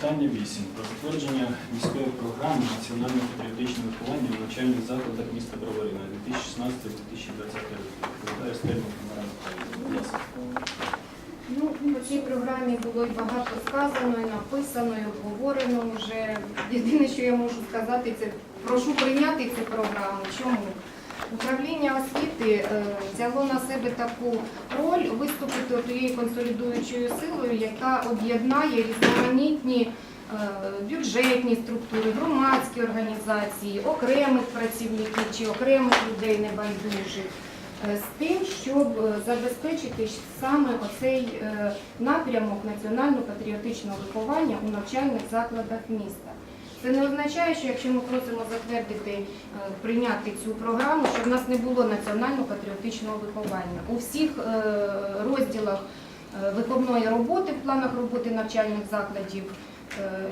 Питання 8. Про затвердження міської програми національного патріотичного виховання в навчальних закладах міста Бровари на 2016-2020 роки. Відповідає Стельмах Тамара Михайлівна. Будь ласка. Ну, по цій програмі було і багато сказано, і написано, і обговорено вже. Єдине, що я можу сказати, це прошу прийняти цю програму. Чому? Управління освіти е, взяло на себе таку роль виступити тією консолідуючою силою, яка об'єднає різноманітні е, бюджетні структури, громадські організації, окремих працівників чи окремих людей небайдужих е, з тим, щоб забезпечити саме оцей напрямок національно-патріотичного виховання у навчальних закладах міста. Це не означає, що якщо ми просимо затвердити, е, прийняти цю програму, що в нас не було національно-патріотичного виховання. У всіх е, розділах е, виховної роботи в планах роботи навчальних закладів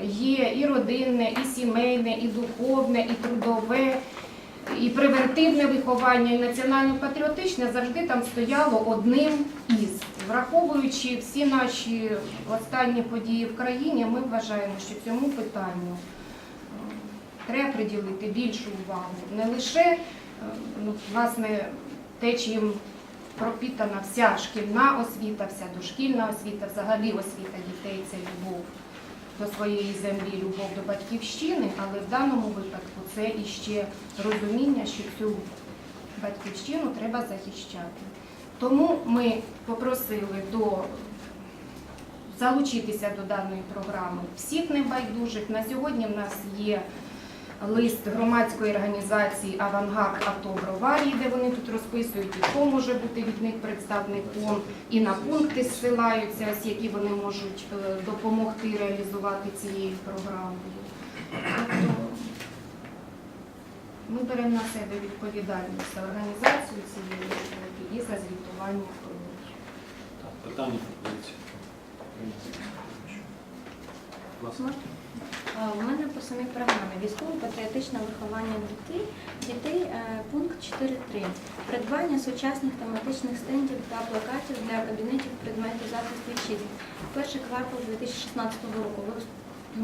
є і родинне, і сімейне, і духовне, і трудове, і превентивне виховання, і національно-патріотичне завжди там стояло одним із. Враховуючи всі наші останні події в країні, ми вважаємо, що цьому питанню треба приділити більшу увагу. Не лише е, ну, власне те, чим пропітана вся шкільна освіта, вся дошкільна освіта, взагалі освіта дітей це любов до своєї землі, любов до батьківщини, але в даному випадку це іще розуміння, що цю батьківщину треба захищати. Тому ми попросили до залучитися до даної програми всіх небайдужих. На сьогодні в нас є лист громадської організації Авангард АТО Броварії, де вони тут розписують, і хто може бути від них представником, і на пункти зсилаються, ось які вони можуть е, допомогти реалізувати цією програмою. Тобто ми беремо на себе відповідальність за організацію цієї роботи і за звітування про неї. Питання пропозиції. А, У мене по самій програмі військово-патріотичне виховання дітей, дітей е, пункт 4.3. Придбання сучасних тематичних стендів та плакатів для кабінетів предметів захисту вітчизни. Перший квартал 2016 року. Ви,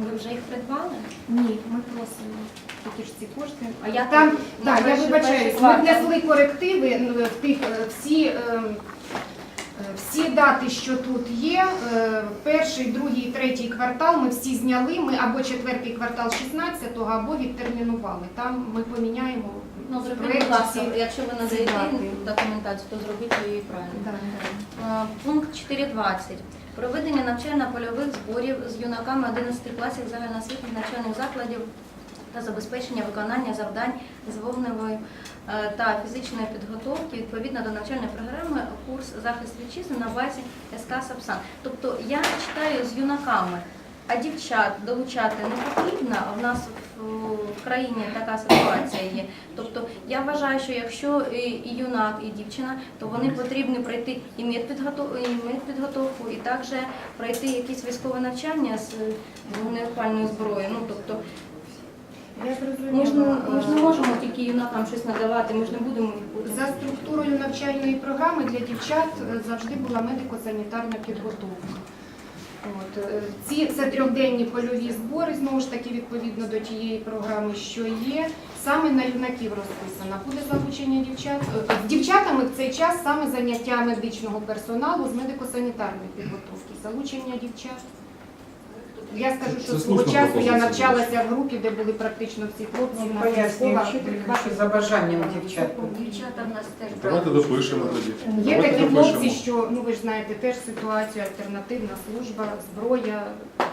ви вже їх придбали? Ні, ми просимо такі ж ці кошти. А я там, так, я вибачаюсь, ми внесли корективи ну, в тих е, всі. е, е, Всі дати, що тут є, е, перший, другий, третій квартал ми всі зняли. Ми або четвертий квартал 16-го, або відтермінували. Там ми поміняємо. Ну, зробіть, будь ласка, якщо ви надаєте документацію, то зробіть її правильно. Да, да. Е, Пункт 4.20. Проведення навчально-польових зборів з юнаками 11 класів загальноосвітніх навчальних закладів та забезпечення виконання завдань з вогневої е, та фізичної підготовки відповідно до навчальної програми курс захист вітчизни на базі СК Сапсан. Тобто я читаю з юнаками, а дівчат долучати не потрібно. В нас в, країні така ситуація є. Тобто я вважаю, що якщо і, юнак, і дівчина, то вони повинні пройти і медпідготовку, і також пройти якісь військове навчання з вогнепальною зброєю. Ну тобто. Ми ж, не- ми ж не можемо тільки юнакам щось надавати, ми ж не будемо їх бути. За структурою навчальної програми для дівчат е, завжди була медико-санітарна підготовка. От, е, ці це трьохденні польові збори, знову ж таки, відповідно до тієї програми, що є. Саме на юнаків розписано. Буде залучення дівчат. е, З дівчатами в цей час саме заняття медичного персоналу з медико-санітарної підготовки. Залучення дівчат. Я скажу, що Це свого слушна часу я пропозиція. навчалася в групі, де були практично всі хлопці. Ну, вчителька, що за бажанням дівчат. Дівчата в нас теж Давайте допишемо тоді. Є Давайте такі хлопці, допишемо. що ну ви ж знаєте, теж ситуація, альтернативна служба, зброя.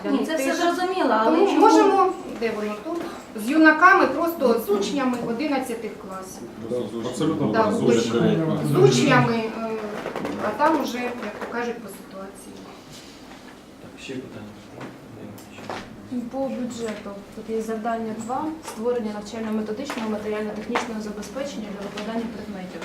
Для Ні, них це все теж. зрозуміло, але Тому чому- можемо, де воно тут, з юнаками, просто з учнями 11 класів. Абсолютно Да, правильно. дуже Дуже коректно. З учнями, е, а там уже, як то кажуть, по ситуації. Так, ще питання. По бюджету тут є завдання 2 створення навчально-методичного матеріально-технічного забезпечення для викладання предметів.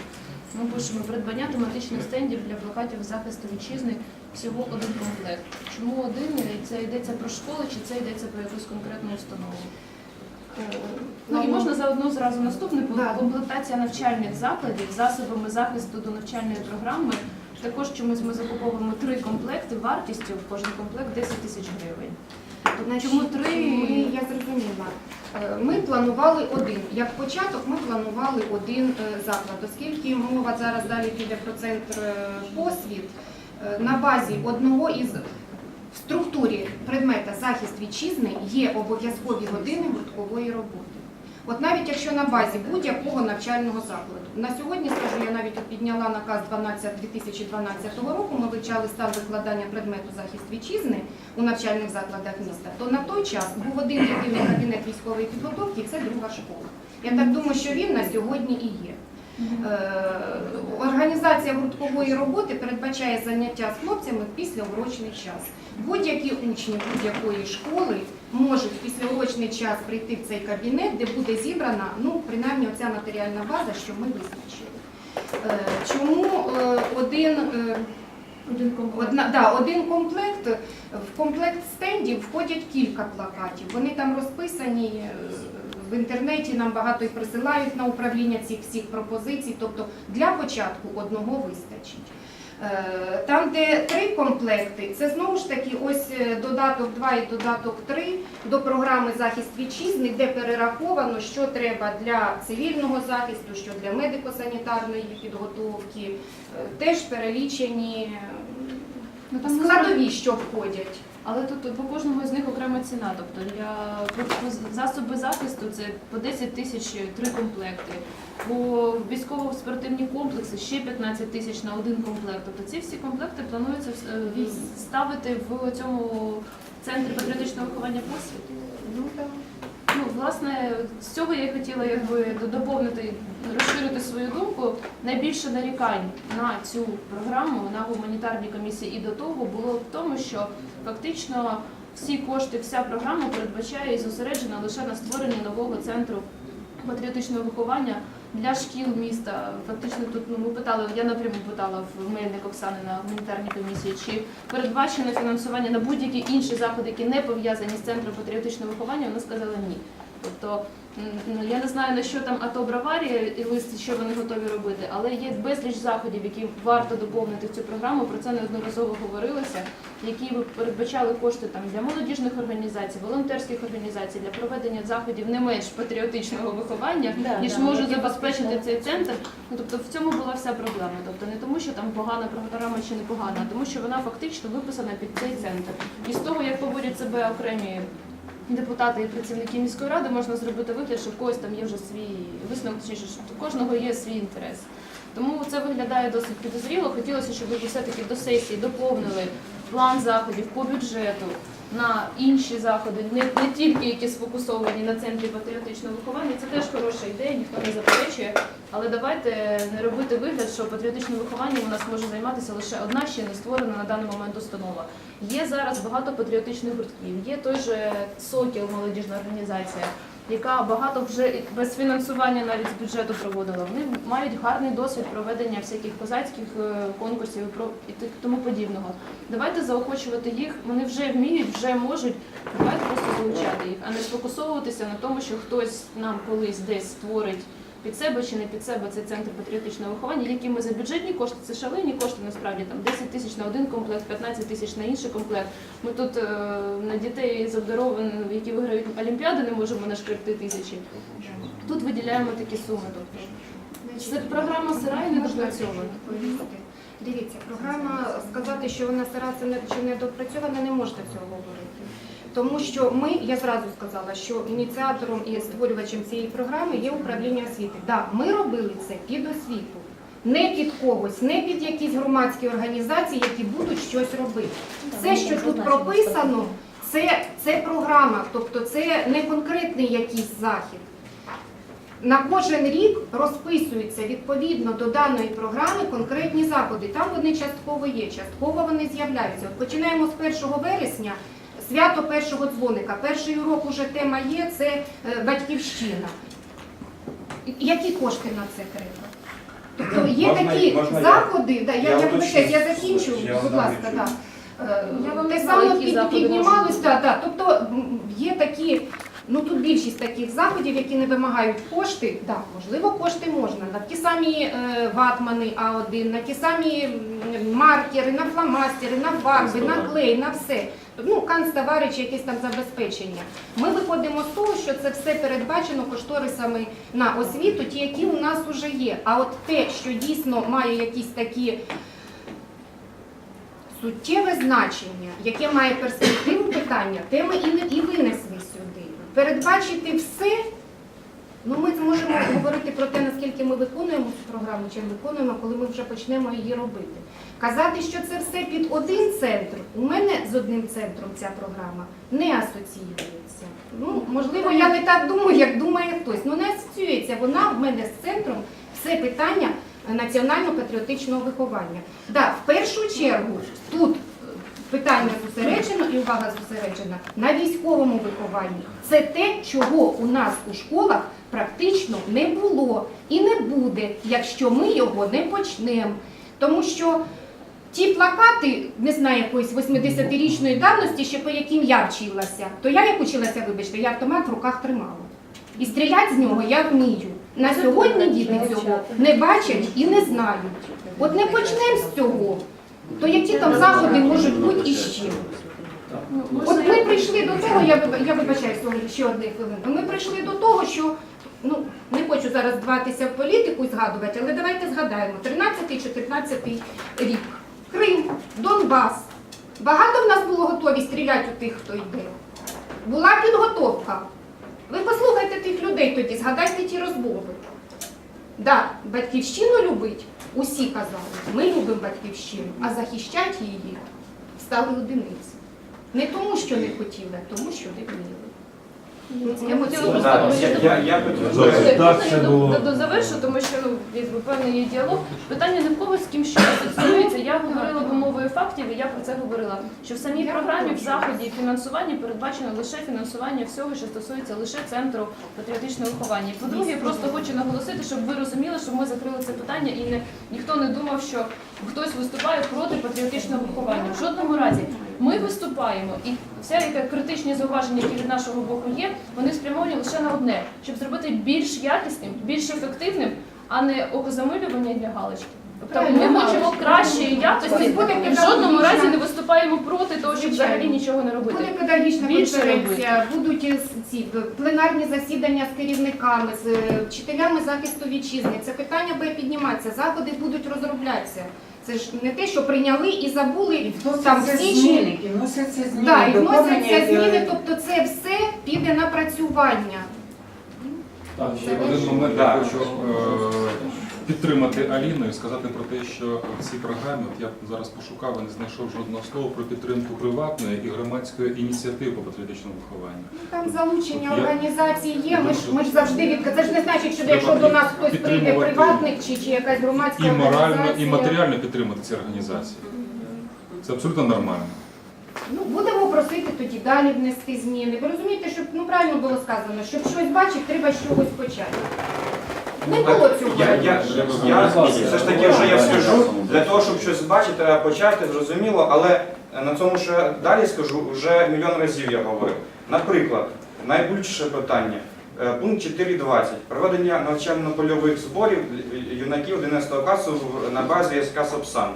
Ми пишемо придбання тематичних стендів для плакатів захисту вітчизни всього один комплект. Чому один? Це йдеться про школи чи це йдеться про якусь конкретну установу? Ну і можна заодно зразу наступне комплектація навчальних закладів засобами захисту до навчальної програми. Також чомусь ми закуповуємо три комплекти вартістю в кожен комплект 10 тисяч гривень. Значить, Чому три? Ми, я зрозуміла. Е, Ми планували один. Як початок ми планували один е, заклад, оскільки мова зараз далі піде про центр посвід, посвіт. е, На базі одного із в структурі предмета захист вітчизни є обов'язкові години гурткової роботи. От навіть якщо на базі будь-якого навчального закладу. На сьогодні, скажу, я навіть підняла наказ 12 2012 року, ми вивчали стан викладання предмету захист вітчизни у навчальних закладах міста, то на той час був один єдиний кабінет військової підготовки, і це друга школа. Я так думаю, що він на сьогодні і є. Е, Організація гурткової роботи передбачає заняття з хлопцями в післяурочний час. Будь-які учні будь-якої школи можуть в післяурочний час прийти в цей кабінет, де буде зібрана, ну, принаймні, оця матеріальна база, що ми визначили. Е, Чому е, один Один комплект. Одна, да, один комплект. В комплект стендів входять кілька плакатів. Вони там розписані в інтернеті. Нам багато і присилають на управління цих всіх пропозицій. Тобто для початку одного вистачить. Е, Там, де три комплекти, це знову ж таки ось е, додаток 2 і додаток 3 до програми захист вітчизни, де перераховано, що треба для цивільного захисту, що для медико-санітарної підготовки. Е, Теж перелічені Ну, складові, що входять. Але тут по кожному з них окрема ціна. Тобто для засоби захисту це по 10 тисяч три комплекти. По військово-спортивні комплекси ще 15 тисяч на один комплект. Тобто ці всі комплекти планується е, ставити в цьому центрі патріотичного виховання посвіт. Ну, так. Власне, з цього я хотіла якби доповнити, розширити свою думку. Найбільше нарікань на цю програму на гуманітарній комісії і до того було в тому, що фактично всі кошти, вся програма передбачає і зосереджена лише на створенні нового центру патріотичного виховання для шкіл міста. Фактично тут ну, ми питали, я напряму питала в Мельник Оксани на гуманітарній комісії, чи передбачено фінансування на будь-які інші заходи, які не пов'язані з центром патріотичного виховання. Вона сказала ні. Тобто ну, я не знаю на що там АТО Браварія і лист, що вони готові робити, але є безліч заходів, які варто доповнити в цю програму. Про це неодноразово говорилося, які передбачали кошти там для молодіжних організацій, волонтерських організацій для проведення заходів не менш патріотичного виховання, Да, ніж да, може забезпечити фактично- цей центр. Ну тобто в цьому була вся проблема. Тобто не тому, що там погана програма чи не погана, а тому що вона фактично виписана під цей центр. І з того, як поводять себе окремі депутати і працівники міської ради, можна зробити вигляд, що в когось там є вже свій висновок, точніше, що у кожного є свій інтерес. Тому це виглядає досить підозріло. Хотілося, щоб ви все-таки до сесії доповнили план заходів по бюджету на інші заходи, не, не тільки які сфокусовані на центрі патріотичного виховання. Це теж хороша ідея, ніхто не заперечує. Але давайте не робити вигляд, що патріотичним вихованням у нас може займатися лише одна ще не створена на даний момент установа. Є зараз багато патріотичних гуртків. Є той же Сокіл, молодіжна організація, яка багато вже без фінансування навіть з бюджету проводила. Вони мають гарний досвід проведення всяких козацьких е, конкурсів і тому подібного. Давайте заохочувати їх. Вони вже вміють, вже можуть. Давайте просто залучати їх, а не сфокусовуватися на тому, що хтось нам колись десь створить. Під себе чи не під себе цей центр патріотичного виховання, які ми за бюджетні кошти, це шалені кошти насправді там 10 тисяч на один комплект, 15 тисяч на інший комплект. Ми тут е, на дітей з обдарованих, які виграють олімпіади, не можемо нашкребти тисячі. Тут виділяємо такі суми. Тобто це програма сира і недопрацьована. відповісти. Дивіться, програма сказати, що вона сира це не чи не допрацьована, не можна цього говорити. Тому що ми, я зразу сказала, що ініціатором і створювачем цієї програми є управління освіти. Так, ми робили це під освіту, не під когось, не під якісь громадські організації, які будуть щось робити. Все, що тут прописано, це, це програма, тобто це не конкретний якийсь захід. На кожен рік розписуються відповідно до даної програми конкретні заходи. Там вони частково є, частково вони з'являються. От починаємо з 1 вересня. Свято першого дзвоника. Перший урок уже тема є, це е, батьківщина. Які кошти на це треба? Тобто є Можна- такі можна я- заходи, да, я, я я, я закінчу, я будь ласка, да. Е, Я вам те саме під, піднімалось, да, да. тобто є такі Ну тут більшість таких заходів, які не вимагають кошти, так, можливо, кошти можна. На ті самі е, ватмани А1, на ті самі маркери, на фломастери, на фарби, на клей, на все. Ну, канцтоварич, якесь там забезпечення. Ми виходимо з того, що це все передбачено кошторисами на освіту, ті, які у нас вже є. А от те, що дійсно має якісь такі суттєве значення, яке має перспективу питання, те ми і винесли сюди. Передбачити все, ну ми зможемо говорити про те, наскільки ми виконуємо цю програму, чи не виконуємо, коли ми вже почнемо її робити. Казати, що це все під один центр, у мене з одним центром ця програма не асоціюється. Ну, можливо, я не так думаю, як думає хтось. Ну не асоціюється вона в мене з центром все питання національно-патріотичного виховання. Так, в першу чергу тут питання зосереджено і увага зосереджена на військовому вихованні. Це те, чого у нас у школах практично не було і не буде, якщо ми його не почнемо. Тому що ті плакати, не знаю, якоїсь 80-річної давності, ще по яким я вчилася, то я як училася, вибачте, я автомат в руках тримала. І стріляти з нього я вмію. На сьогодні діти цього не бачать і не знають. От не почнемо з цього, то які там заходи можуть бути іще? Ну, От ми прийшли до того, я, виб- я вибачаюсь, ще одне хвилину. Ми прийшли до того, що ну не хочу зараз вдаватися в політику і згадувати, але давайте згадаємо 13-14 рік. Крим, Донбас. Багато в нас було готові стріляти у тих, хто йде. Була підготовка. Ви послухайте тих людей тоді, згадайте ті розмови. Да, батьківщину любить, усі казали, ми любимо батьківщину, а захищати її стали одиниці. Не тому, що не хотіли, а тому, що не вміли. Я хотіла просто я, я, я хотів Зовсім. би- Так, це до- було. до- до завершу, тому що ну якби певний є діалог. Питання не в кого з ким що асоціюється. Я говорила би мовою фактів, і я про це говорила. Що в самій програмі в заході фінансування передбачено лише фінансування всього, що стосується лише центру патріотичного виховання. І, По-друге, я просто хочу наголосити, щоб ви розуміли, щоб ми закрили це питання і не ніхто не думав, що хтось виступає проти патріотичного виховання. В жодному разі. Ми виступаємо, і вся яка критичні зауваження, які від нашого боку є, вони спрямовані лише на одне, щоб зробити більш якісним, більш ефективним, а не окозамилювання для галочки. Тобто ми хочемо кращої якості, в жодному разі не виступаємо проти того, щоб взагалі нічого не робити. Буде педагогічна Більше конференція, будуть ці пленарні засідання з керівниками, з е, вчителями захисту вітчизни. Це питання буде підніматися, заходи будуть розроблятися. Це ж не те, що прийняли і забули там в січні. зміни, і вносяться зміни. Да, і доповнення, вносяться е, зміни, тобто це все піде на працювання. Так, ще один момент я хочу е, підтримати Аліну і сказати про те, що в цій програмі, от я зараз пошукав і не знайшов жодного слова про підтримку приватної і громадської ініціативи по патріотичному вихованню. Там залучення От я- організації є. Ми ж ми ж завжди від це ж не значить, що якщо до нас хтось прийде підтримувати приватник чи, чи якась громадська І морально, і організація. матеріально підтримати ці організації. Це абсолютно нормально. Ну, будемо просити тоді далі внести зміни. Ви розумієте, щоб ну правильно було сказано, щоб щось бачити, треба з чогось почати. Не було цього. Я, я, я, все ж таки вже я скажу, для того, щоб щось бачити, треба почати, зрозуміло, але на цьому, що я далі скажу, вже мільйон разів я говорив. Наприклад, найбільше питання. Е, Пункт 4.20. Проведення навчально-польових зборів юнаків 11 класу в- на базі СК «Сапсан».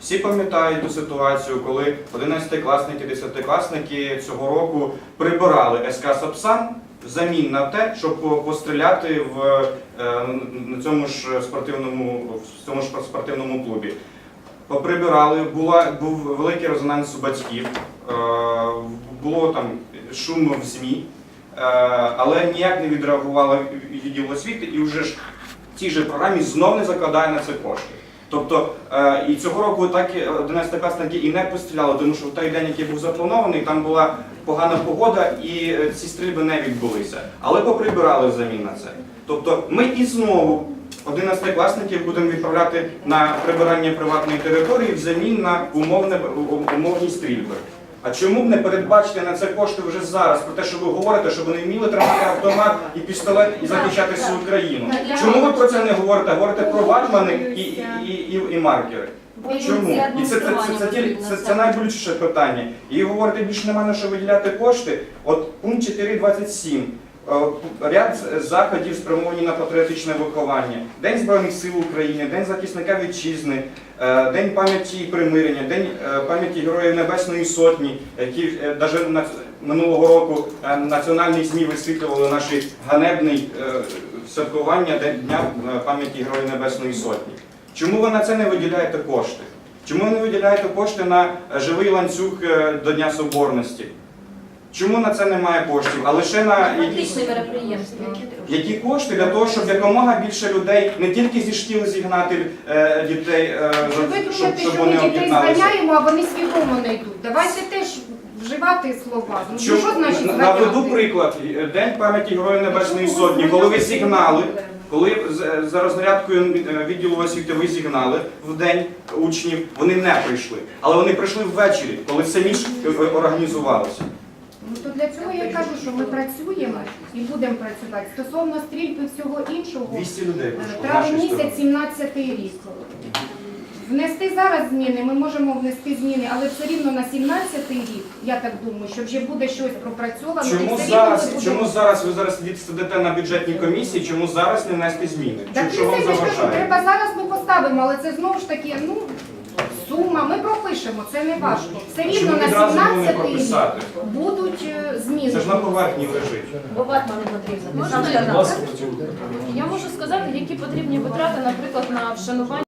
Всі пам'ятають ту ситуацію, коли 11-класники, 10-класники цього року прибирали СК «Сапсан» взамін на те, щоб постріляти в, е, на цьому ж спортивному, в цьому ж спортивному клубі. Поприбирали, була, був великий резонанс у батьків, е, було там шум в ЗМІ, е, але ніяк не відреагувала відділ освіти і вже ж в цій же програмі знов не закладає на це кошти. Тобто е, і цього року так і 11-класники і не постріляли, тому що в той день, який був запланований, там була погана погода і е, ці стрільби не відбулися. Але поприбирали замін на це. Тобто ми і знову 11-класників будемо відправляти на прибирання приватної території взамін на умовне, умовні стрільби. А чому б не передбачити на це кошти вже зараз? Про те, що ви говорите, що вони вміли тримати автомат і пістолет і захищати свою країну. Чому ви про це не говорите? Говорите про ватмани і, і, і, і маркери. Чому? І це, це, це, це, це, це найбільше питання. І говорите, більше немає на що виділяти кошти. От пункт 4.27. Е, Ряд заходів спрямовані на патріотичне виховання. День Збройних сил України, День захисника вітчизни, е, День пам'яті і примирення, День е, пам'яті Героїв Небесної Сотні, які навіть минулого року національні ЗМІ висвітлювали наші ганебний е, святкування Дня пам'яті Героїв Небесної Сотні. Чому ви на це не виділяєте кошти? Чому ви не виділяєте кошти на живий ланцюг до Дня Соборності? Чому на це немає коштів? А лише на якісь Практичне мероприємство. які кошти для того, щоб якомога більше людей не тільки зі шкіл зігнати е, дітей, е, Що ви щоб, думаєте, щоб що ми вони дітей об'єдналися? зганяємо, а вони свідомо не йдуть? Давайте теж вживати слова. Ну Чому- що значить на- зганяти? наведу приклад. День пам'яті Героїв Небесної Сотні, коли ви сигнали, коли з- за рознарядкою е, відділу освіти ви зігнали в день учнів, вони не прийшли. Але вони прийшли ввечері, коли самі ж е, організувалися. Ну то для цього я й кажу, що ми працюємо і будемо працювати. Стосовно стрільби всього іншого, 200 людей е, травень місяць, сторони. 17 рік. Внести зараз зміни, ми можемо внести зміни, але все рівно на 17 рік, я так думаю, що вже буде щось пропрацьовано. і Чому все рівно зараз, будемо- чому зараз ви зараз сидите на бюджетній комісії, чому зараз не внести зміни? Так Що, що вам це заважає? треба зараз ми поставимо, але це знову ж таки, ну, сума, ми пропишемо, це не важко. Все рівно на відразу було не 17 рік будуть е, зміни. Це ж на поверхні лежить. Бо ватмани потрібно. Можна. Я можу сказати, які потрібні витрати, наприклад, на вшанування.